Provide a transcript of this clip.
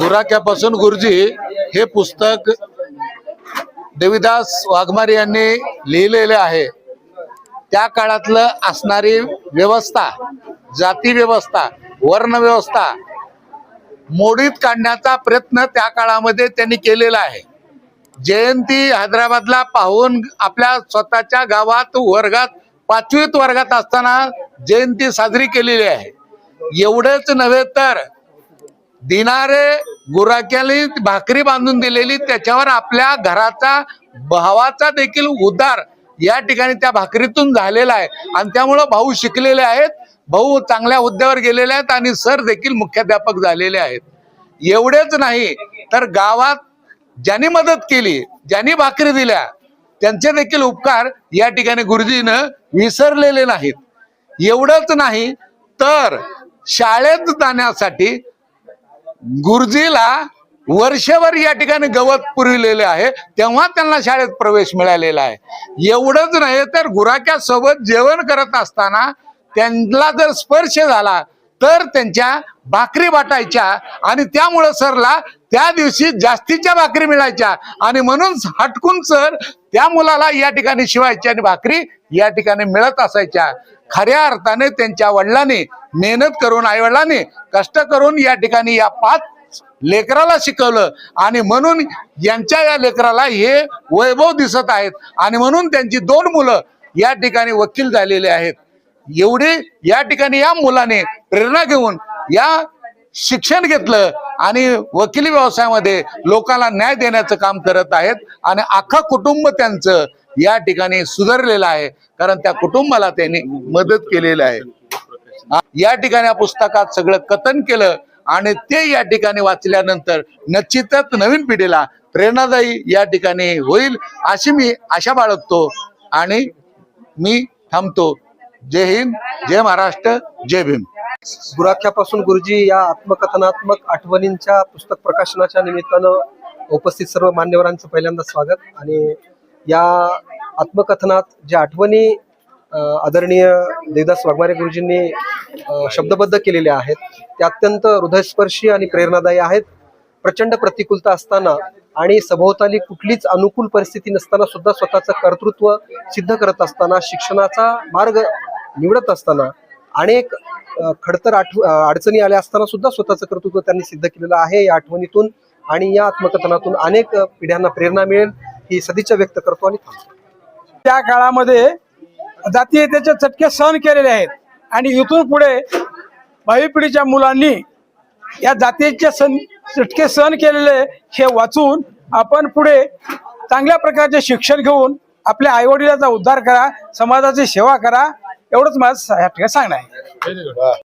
गुराख्यापासून गुरुजी हे पुस्तक देविदास वाघमारे यांनी लिहिलेले आहे. त्या काळातलं असणारी व्यवस्था जाती व्यवस्था वर्ण व्यवस्था मोडीत काढण्याचा प्रयत्न त्या काळामध्ये त्यांनी केलेला आहे. जयंती हैदराबादला पाहून आपल्या स्वतःच्या गावात वर्गात पाचवीत वर्गात असताना जयंती साजरी केलेली आहे. एवढंच नव्हे तर दिनारे गुराख्याने भाकरी बांधून दिलेली त्याच्यावर आपल्या घराचा भावाचा देखील उद्धार या ठिकाणी त्या भाकरीतून झालेला आहे. आणि त्यामुळं भाऊ शिकलेले आहेत भाऊ चांगल्या हुद्द्यावर गेलेले आहेत आणि सर देखील मुख्याध्यापक झालेले आहेत. एवढेच नाही तर गावात ज्यांनी मदत केली ज्यांनी भाकरी दिल्या त्यांचे देखील उपकार या ठिकाणी गुरुजीनं विसरलेले नाहीत. एवढंच नाही तर शाळेत जाण्यासाठी गुरुजीला वर्षभर या ठिकाणी गवत पुरविलेले आहे तेव्हा त्यांना शाळेत प्रवेश मिळालेला आहे. एवढंच नाही तर गुराख्या सोबत जेवण करत असताना त्यांना जर स्पर्श झाला तर त्यांच्या भाकरी वाटायच्या आणि त्यामुळं सरला त्या दिवशी जास्तीच्या भाकरी मिळायच्या. आणि म्हणून हटकून सर त्या मुलाला या ठिकाणी शिवायची आणि भाकरी या ठिकाणी मिळत असायच्या. खऱ्या अर्थाने त्यांच्या वडिलांनी मेहनत करून आईवडिलांनी कष्ट करून या ठिकाणी या पाच लेकराला शिकवलं. आणि म्हणून यांच्या या लेकराला हे वैभव दिसत आहेत. आणि म्हणून त्यांची दोन मुलं या ठिकाणी वकील झालेले आहेत. एवढे या ठिकाणी या मुलाने प्रेरणा घेऊन या शिक्षण घेतलं आणि वकिली व्यवसायामध्ये लोकांना न्याय देण्याचं काम करत आहेत आणि अख्खा कुटुंब त्यांचं या ठिकाणी सुधारलेलं आहे कारण त्या कुटुंबाला त्यांनी मदत केलेली आहे. या ठिकाणी या पुस्तकात सगळं कथन केलं आणि ते या ठिकाणी वाचल्यानंतर निश्चितच नवीन पिढीला प्रेरणादायी या ठिकाणी होईल अशी मी आशा बाळगतो आणि मी थांबतो. जय हिंद जय महाराष्ट्र जय भीम. गुराख्यापासून गुरुजी या आत्मकथनात्मक आठवणींच्या पुस्तक प्रकाशनाच्या निमित्तानं उपस्थित सर्व मान्यवरांचं पहिल्यांदा स्वागत. आणि या आत्मकथनात ज्या आठवणी आदरणीय देवदास वाघमारे गुरुजींनी शब्दबद्ध केलेल्या आहेत त्या अत्यंत हृदयस्पर्शी आणि प्रेरणादायी आहेत. प्रचंड प्रतिकूलता असताना आणि सभोवताली कुठलीच अनुकूल परिस्थिती नसताना सुद्धा स्वतःचं कर्तृत्व सिद्ध करत असताना शिक्षणाचा मार्ग निवडत असताना अनेक खडतर आठव अडचणी आल्या असताना सुद्धा स्वतःचं कर्तृत्व त्यांनी सिद्ध केलेलं आहे या आठवणीतून आणि या आत्मकथनातून अनेक पिढ्यांना प्रेरणा मिळेल ही सदिच्छा व्यक्त करतो आणि थांबतो. त्या काळामध्ये जातीयतेचे चटके सहन केलेले आहेत आणि इथून पुढे भावी पिढीच्या मुलांनी या जातीचे सण चटके सहन केलेले हे वाचून आपण पुढे चांगल्या प्रकारचे शिक्षण घेऊन आपल्या आईवडिलाचा उद्धार करा समाजाची सेवा करा एवढंच माझं या ठिकाणी सांगणं आहे.